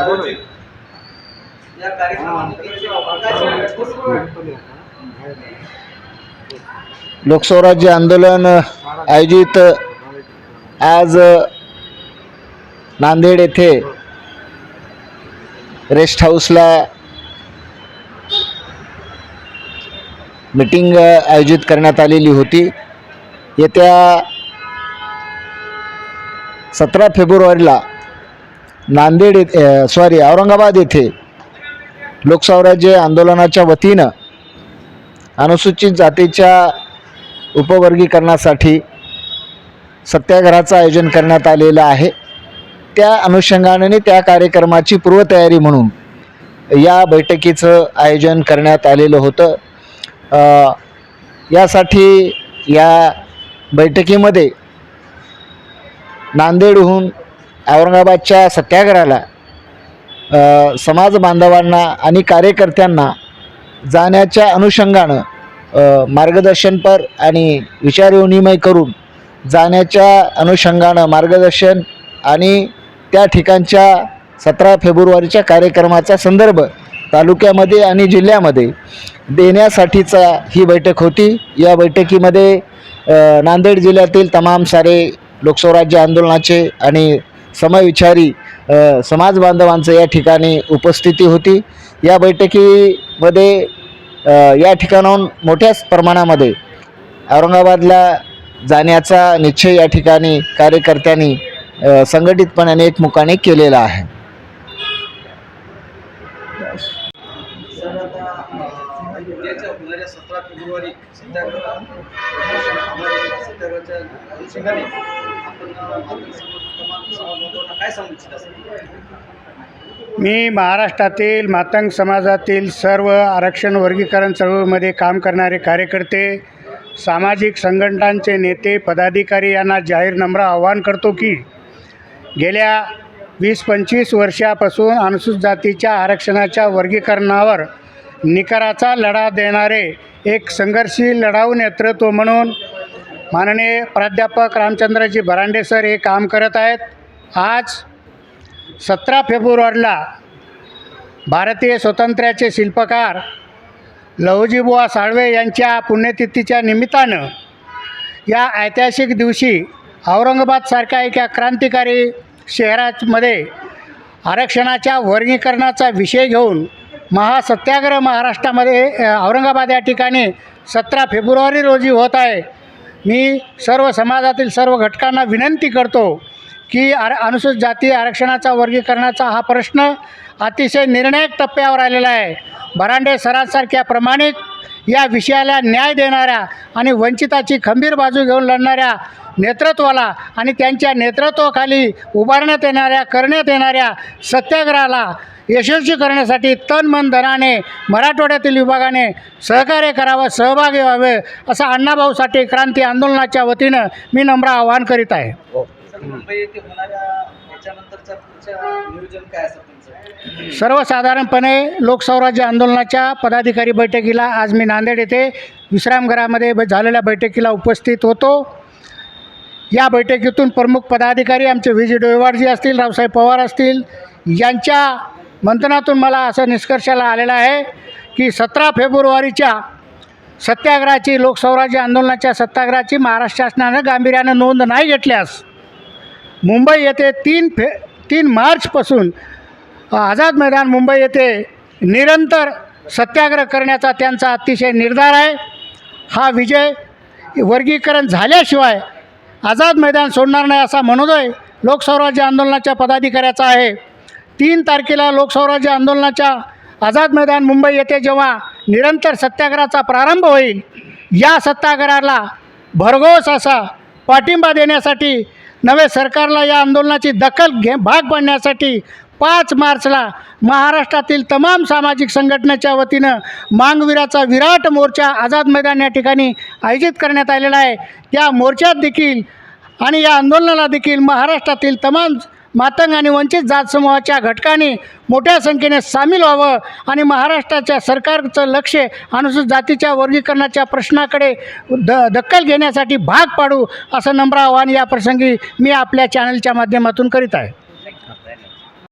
आयोजित या? लोकस्वराज्य आंदोलन आयोजित आज नांदेड येथे रेस्ट हाऊसला मीटिंग आयोजित करण्यात आलेली होती येत्या सतरा फेब्रुवारीला नांदेड येथे सॉरी औरंगाबाद येथे लोकस्वराज्य आंदोलनाच्या वतीनं अनुसूचित जातीच्या उपवर्गीकरणासाठी सत्याग्रहाचं आयोजन करण्यात आलेलं आहे. त्या अनुषंगाने त्या कार्यक्रमाची पूर्वतयारी म्हणून या बैठकीचं आयोजन करण्यात आलेलं होतं. यासाठी या बैठकीमध्ये नांदेडहून औरंगाबादच्या सत्याग्रहाला समाज बांधवांना आणि कार्यकर्त्यांना जाण्याच्या अनुषंगानं मार्गदर्शनपर आणि विचारविनिमय करून जाण्याच्या अनुषंगानं मार्गदर्शन आणि त्या ठिकाणच्या सतरा फेब्रुवारीच्या कार्यक्रमाचा संदर्भ तालुक्यामध्ये आणि जिल्ह्यामध्ये देण्यासाठीचा ही बैठक होती. या बैठकीमध्ये नांदेड जिल्ह्यातील तमाम सारे लोकस्वराज्य आंदोलनाचे आणि समविचारी अ, समाज बांधवांचं या ठिकाणी उपस्थिती होती. या बैठकीमध्ये या ठिकाणाहून मोठ्या प्रमाणामध्ये औरंगाबादला जाण्याचा निश्चय या ठिकाणी कार्यकर्त्यांनी संघटितपणाने एकमुखाने केलेला आहे. सतरा फेब्रुवारी सत्याग्रह सत्याग्रहाच्या अनुषंगाने आपण मी महाराष्ट्रातील मातंग समाजातील सर्व आरक्षण वर्गीकरण चळवळीमध्ये काम करणारे कार्यकर्ते सामाजिक संघटनांचे नेते पदाधिकारी यांना जाहीर नम्र आवाहन करतो की गेल्या वीस पंचवीस वर्षापासून अनुसूचित जातीच्या आरक्षणाच्या वर्गीकरणावर निकराचा लढा देणारे एक संघर्षशील लढाऊ नेतृत्व म्हणून माननीय प्राध्यापक रामचंद्रजी भरांडे सर हे काम करत आहेत. आज सतरा फेब्रुवारीला भारतीय स्वातंत्र्याचे शिल्पकार लहुजीबुवा साळवे यांच्या पुण्यतिथीच्या निमित्तानं या ऐतिहासिक दिवशी औरंगाबादसारख्या एका क्रांतिकारी शहरामध्ये आरक्षणाच्या वर्गीकरणाचा विषय घेऊन महासत्याग्रह महाराष्ट्रामध्ये औरंगाबाद या ठिकाणी सतरा फेब्रुवारी रोजी होत आहे. मी सर्व समाजातील सर्व घटकांना विनंती करतो की आर अनुसूचित जाती आरक्षणाचा वर्गीकरणाचा हा प्रश्न अतिशय निर्णायक टप्प्यावर आलेला आहे. बरांडे सरांसारख्या प्रमाणित या विषयाला न्याय देणाऱ्या आणि वंचिताची खंबीर बाजू घेऊन लढणाऱ्या नेतृत्वाला आणि त्यांच्या नेतृत्वाखाली उभारण्यात येणाऱ्या करण्यात येणाऱ्या सत्याग्रहाला यशस्वी करण्यासाठी तन मन धनाने मराठवाड्यातील विभागाने सहकार्य करावं सहभागी व्हावे असं अण्णाभाऊ साठे क्रांती आंदोलनाच्या वतीनं मी नम्र आवाहन करीत आहे. तुमचं सर्वसाधारणपणे लोकस्वराज्य आंदोलनाच्या पदाधिकारी बैठकीला आज मी नांदेड येथे विश्रामगृहामध्ये ब- झालेल्या बैठकीला उपस्थित होतो. या बैठकीतून प्रमुख पदाधिकारी आमचे व्ही. जी. डोयवाडजी असतील रावसाहेब पवार असतील यांच्या मंथनातून मला असं निष्कर्षाला आलेला आहे की सतरा फेब्रुवारीच्या सत्याग्रहाची लोकस्वराज्य आंदोलनाच्या सत्याग्रहाची महाराष्ट्र शासनानं गांभीर्यानं नोंद नाही घेतल्यास मुंबई येथे तीन फे तीन मार्चपासून आझाद मैदान मुंबई येथे निरंतर सत्याग्रह करण्याचा त्यांचा अतिशय निर्धार आहे. हा विजय वर्गीकरण झाल्याशिवाय आझाद मैदान सोडणार नाही असा मनोदय लोकस्वराज्य आंदोलनाच्या पदाधिकाऱ्याचा आहे. तीन तारखेला लोकस्वराज्य आंदोलनाच्या आझाद मैदान मुंबई येथे जेव्हा निरंतर सत्याग्रहाचा प्रारंभ होईल या सत्याग्रहाला भरघोस असा पाठिंबा देण्यासाठी नवे सरकारला या आंदोलनाची दखल घे भाग पाडण्यासाठी पाच मार्चला महाराष्ट्रातील तमाम सामाजिक संघटनेच्या वतीनं मांगवीराचा विराट मोर्चा आझाद मैदान या ठिकाणी आयोजित करण्यात आलेला आहे. या मोर्चात देखील आणि या आंदोलनाला देखील महाराष्ट्रातील तमाम मातंग आणि वंचित जात समूहाच्या घटकांनी मोठ्या संख्येने सामील व्हावं आणि महाराष्ट्राच्या सरकारचं लक्ष अनुसूचित जातीच्या वर्गीकरणाच्या प्रश्नाकडे द दखल घेण्यासाठी भाग पाडू असं नम्र आवाहन या प्रसंगी मी आपल्या चॅनलच्या माध्यमातून करीत आहे.